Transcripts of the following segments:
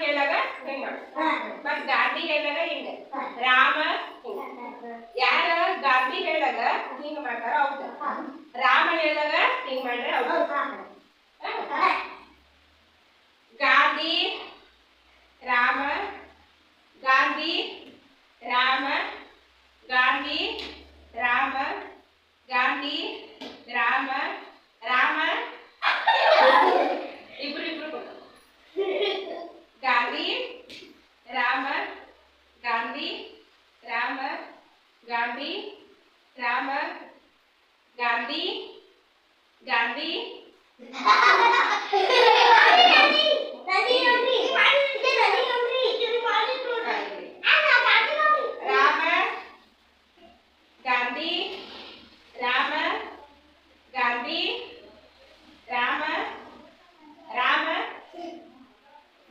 ಕೇಳಾಗ ಹಿಂಗ ಮತ್ತ ಮತ್ ಗಾಂಧಿ ಹೇಳಾಗ ಹಿಂಗ. ರಾಮ ಹಿಂಗ. ಯಾರ ಗಾಂಧಿ ಹೇಳಾಗ ಹಿಂಗ ಮಾಡ್ತಾರ ಅವ್ರ ರಾಮ ಹೇಳಾಗ ಹಿಂಗ ಮಾಡ್ರೆ ಹೌದು गांधी राम गांधी गांधी।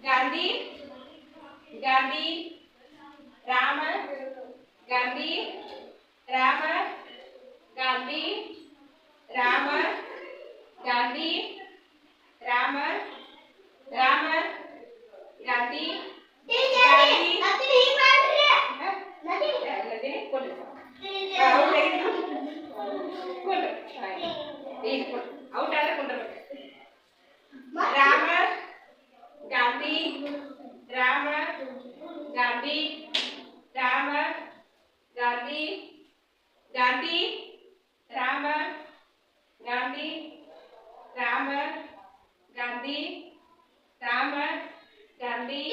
गांधी गांधी। राम गांधी। ರಾಮ ರಾಮ ಗಾಂಧಿ ಗಾಂಧಿ ರಾಮ ಗಾಂಧಿ ರಾಮ ಗಾಂಧಿ ರಾಮ ಗಾಂಧಿ ರಾಮ ರಾಮ ಗಾಂಧಿ ಅಲ್ಲದೆ ಕೊಡು ಕೊಡು ಈಗ ಕೊಡು ಔಟ್ ಆದ್ರೆ ಕೊಂಡ್ರಬೇಕು ರಾಮ ಗಾಂಧಿ ರಾಮ ಗಾಂಧಿ ರಾಮ ಗಾಂಧಿ गांधी रामन गांधी रामन गांधी रामन गांधी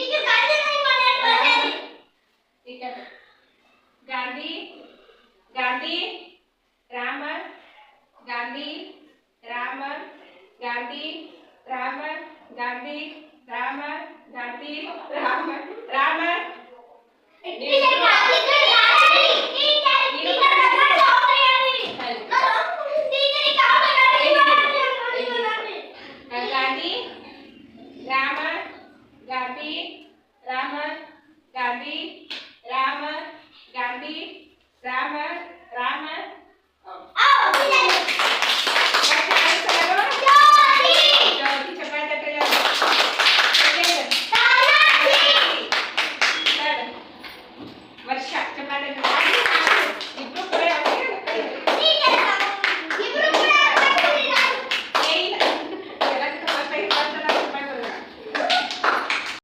गांधी गांधी रामन गांधी रामन गांधी रामन गांधी रामन गांधी रामन रामन गांधी राम गांधी राम गांधी राम राम